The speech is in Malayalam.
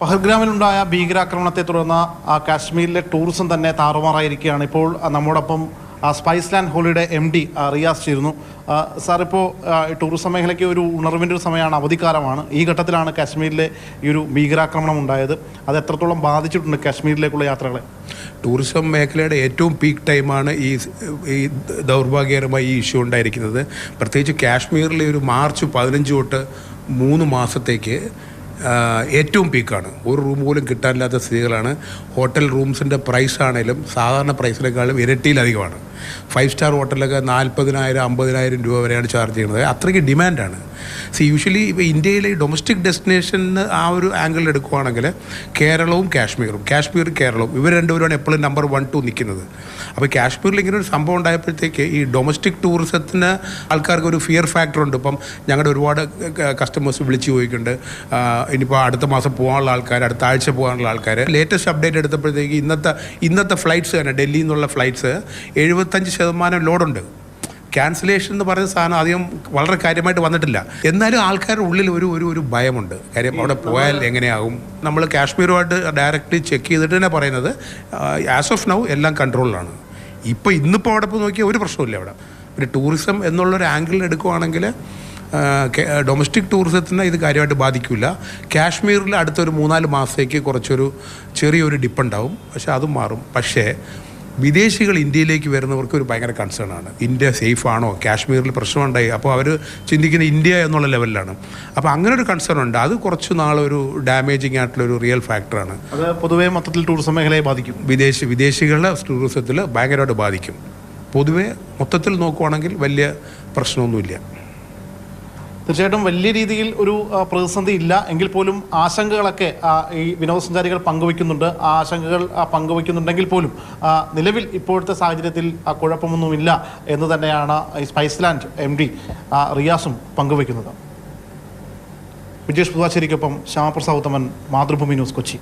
പഹൽഗ്രാമിലുണ്ടായ ഭീകരാക്രമണത്തെ തുടർന്ന് കാശ്മീരിലെ ടൂറിസം തന്നെ താറുമാറായിരിക്കുകയാണ്. ഇപ്പോൾ നമ്മോടൊപ്പം സ്പൈസ് ലാൻഡ് ഹോളിയുടെ എം ഡി റിയാസ് ചെയ്യുന്നു സാർ ഇപ്പോൾ ടൂറിസം മേഖലയ്ക്ക് ഒരു ഉണർവിന്റെ ഒരു സമയമാണ് അവധിക്കാലമാണ്. ഈ ഘട്ടത്തിലാണ് കാശ്മീരിലെ ഈ ഒരു ഭീകരാക്രമണം ഉണ്ടായത്. അത് എത്രത്തോളം ബാധിച്ചിട്ടുണ്ട് കാശ്മീരിലേക്കുള്ള യാത്രകളെ? ടൂറിസം മേഖലയുടെ ഏറ്റവും പീക്ക് ടൈമാണ് ഈ ഈ ദൗർഭാഗ്യകരമായി ഈ ഇഷ്യൂ ഉണ്ടായിരിക്കുന്നത്. പ്രത്യേകിച്ച് കാശ്മീരിലെ ഒരു മാർച്ച് പതിനഞ്ച് തൊട്ട് മൂന്ന് മാസത്തേക്ക് ഏറ്റവും പീക്കാണ്. ഒരു റൂം പോലും കിട്ടാനില്ലാത്ത സ്ഥിതികളാണ്. ഹോട്ടൽ റൂംസിന്റെ പ്രൈസ് ആണെങ്കിലും സാധാരണ പ്രൈസിനേക്കാളും ഇരട്ടിയിലധികമാണ്. ഫൈവ് സ്റ്റാർ ഹോട്ടലിലൊക്കെ നാൽപ്പതിനായിരം അമ്പതിനായിരം രൂപ വരെയാണ് ചാർജ് ചെയ്യുന്നത്. അത്രയ്ക്ക് ഡിമാൻഡാണ്. സി യൂഷ്വലി ഇപ്പോൾ ഇന്ത്യയിലെ ഡൊമസ്റ്റിക് ഡെസ്റ്റിനേഷന് ആ ഒരു ആംഗിൾ എടുക്കുവാണെങ്കിൽ കേരളവും കാശ്മീരും കാശ്മീർ കേരളവും ഇവർ രണ്ടുപേരുമാണ് എപ്പോഴും നമ്പർ വൺ ടു നിൽക്കുന്നത്. അപ്പോൾ കാശ്മീരിൽ ഇങ്ങനെ ഒരു സംഭവം ഉണ്ടായപ്പോഴത്തേക്ക് ഈ ഡൊമസ്റ്റിക് ടൂറിസത്തിന് ആൾക്കാർക്ക് ഒരു ഫിയർ ഫാക്ടർ ഉണ്ട്. ഇപ്പം ഞങ്ങളുടെ ഒരുപാട് കസ്റ്റമേഴ്സ് വിളിച്ചു ചോദിക്കുന്നുണ്ട്. ഇനിയിപ്പോൾ അടുത്ത മാസം പോകാനുള്ള ആൾക്കാർ അടുത്ത ആഴ്ച പോകാനുള്ള ആൾക്കാർ ലേറ്റസ്റ്റ് അപ്ഡേറ്റ് എടുത്തപ്പോഴത്തേക്ക് ഇന്നത്തെ ഇന്നത്തെ ഫ്ലൈറ്റ്സ് തന്നെ ഡൽഹിയിൽ നിന്നുള്ള ഫ്ലൈറ്റ്സ് എഴുപത്തഞ്ച് ശതമാനം ലോഡുണ്ട്. ക്യാൻസലേഷൻ എന്ന് പറയുന്ന സാധനം അധികം വളരെ കാര്യമായിട്ട് വന്നിട്ടില്ല. എന്നാലും ആൾക്കാരുടെ ഉള്ളിൽ ഒരു ഒരു ഒരു ഭയമുണ്ട്. കാര്യം അവിടെ പോയാൽ എങ്ങനെയാകും? നമ്മൾ കാശ്മീരുമായിട്ട് ഡയറക്റ്റ്ലി ചെക്ക് ചെയ്തിട്ട് തന്നെ പറയുന്നത് ആസ് ഓഫ് നൗ എല്ലാം കൺട്രോളിലാണ് ഇപ്പോൾ ഇന്നിപ്പോൾ അവിടെ പോയി നോക്കിയാൽ ഒരു പ്രശ്നമില്ല അവിടെ. ഒരു ടൂറിസം എന്നുള്ളൊരു ആംഗിളിൽ എടുക്കുവാണെങ്കിൽ ഡൊമസ്റ്റിക് ടൂറിസത്തിന് ഇത് കാര്യമായിട്ട് ബാധിക്കില്ല കാശ്മീരിൽ അടുത്തൊരു മൂന്നാൽ മാസത്തേക്ക് കുറച്ചൊരു ചെറിയൊരു ഡിപ്പുണ്ടാവും പക്ഷെ അതും മാറും. പക്ഷേ വിദേശികൾ ഇന്ത്യയിലേക്ക് വരുന്നവർക്ക് ഒരു ഭയങ്കര കൺസേൺ ആണ്. ഇന്ത്യ സേഫ് ആണോ? കാശ്മീരിൽ പ്രശ്നമുണ്ടായി. അപ്പോൾ അവർ ചിന്തിക്കുന്ന ഇന്ത്യ എന്നുള്ള ലെവലിലാണ് അപ്പോൾ അങ്ങനെ ഒരു കൺസേൺ ഉണ്ട്. അത് കുറച്ച് നാളൊരു ഡാമേജിങ് ആയിട്ടുള്ള ഒരു റിയൽ ഫാക്ടറാണ് അത് പൊതുവേ മൊത്തത്തിൽ ടൂറിസം മേഖലയെ ബാധിക്കും. വിദേശ വിദേശികളുടെ ടൂറിസത്തിൽ ഭയങ്കരമായിട്ട് ബാധിക്കും. പൊതുവേ മൊത്തത്തിൽ നോക്കുവാണെങ്കിൽ വലിയ പ്രശ്നമൊന്നുമില്ല. തീർച്ചയായിട്ടും വലിയ രീതിയിൽ ഒരു പ്രതിസന്ധി ഇല്ല. എങ്കിൽ പോലും ആശങ്കകളൊക്കെ ഈ വിനോദസഞ്ചാരികൾ പങ്കുവയ്ക്കുന്നുണ്ട്. ആ ആശങ്കകൾ പങ്കുവയ്ക്കുന്നുണ്ടെങ്കിൽ പോലും നിലവിൽ ഇപ്പോഴത്തെ സാഹചര്യത്തിൽ കുഴപ്പമൊന്നുമില്ല എന്ന് തന്നെയാണ് സ്പൈസ്ലാൻഡ് എം ഡി റിയാസും പങ്കുവയ്ക്കുന്നത്. വിജേഷ് പുതുവാശ്ശേരിക്കൊപ്പം ശ്യാമപ്രസാദ് ഉത്തമൻ മാതൃഭൂമി ന്യൂസ് കൊച്ചി.